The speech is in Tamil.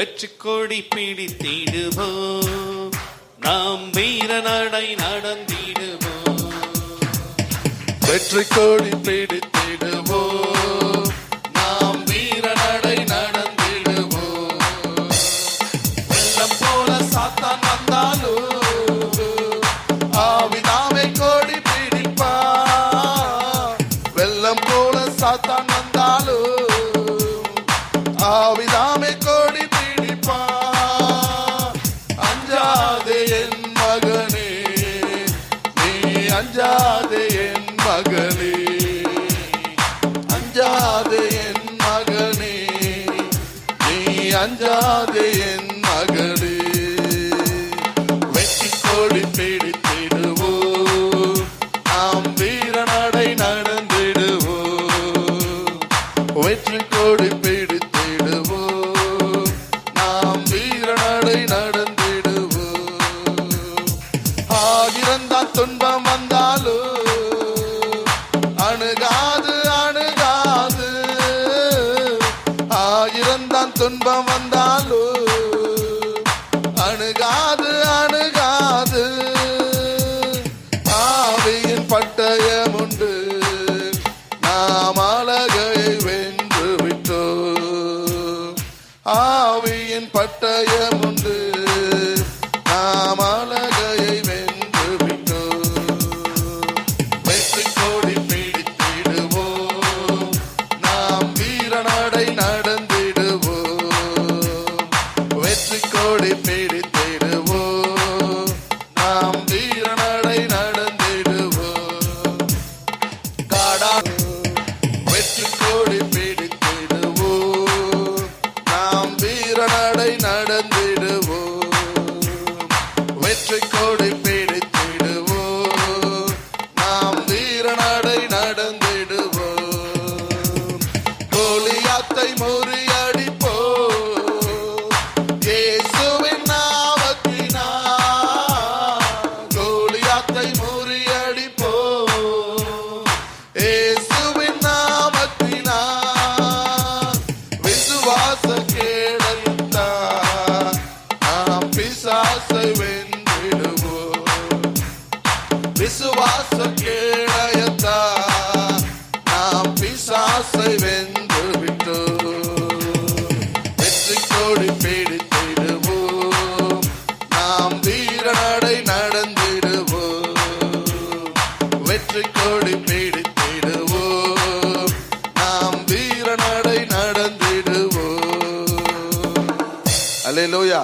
வெற்றி கொடி பிடித்திடுவோம் நாம் வீர நடை நடந்திடுவோம் வெற்றி கோடி பிடித்திடுவோம் நாம் வீர நடை நடந்திடுவோம் வெள்ளம் போல சாத்தான் வந்தாலும் ஆவிதாமை கோடி பிடிப்பா? வெள்ளம் போல சாத்தான் வந்தாலும் ஆவிதாமை அஞ்சாதே என் மகளே. வெற்றி கோடி பிடித்திடுவோம் நாம் வீரநடை நடந்திடுவோம் வெற்றி கோடி பிடித்திடுவோம் நாம் நடந்திடுவோம் துன்பம் வந்தாலும் அணுகா ஆயிரந்தான் துன்பம் வந்தாலும் அணுகாது அணுகாது. ஆவியின் பட்டயம் உண்டு. நாம் அழகையை வென்று விட்டோம். ஆவியின் பட்டயம் உண்டு. நாம் அழகையை வென்று விட்டோம். வெற்றி கோடி பிடித்திடுவோம். நாம் வீரநடை நட காடா வெற்றி கோடி பிடித்திடுவோம் நாம் வீரநடை நடந்திடுவோம் வெற்றி கோடி பிடித்திடுவோம் நாம் வீரநடை நடந்திடுவோம் கோலியாத்தை முறியடிப்போம் பிசாசை வென்று விட்டோம் வெற்றி கோடி பிடித்திடுவோம் நாம் வீரநடை நடந்திடுவோம். வெற்றி கோடி பிடித்திடுவோம் நாம் வீரநடை நடந்திடுவோம். அல்லேலூயா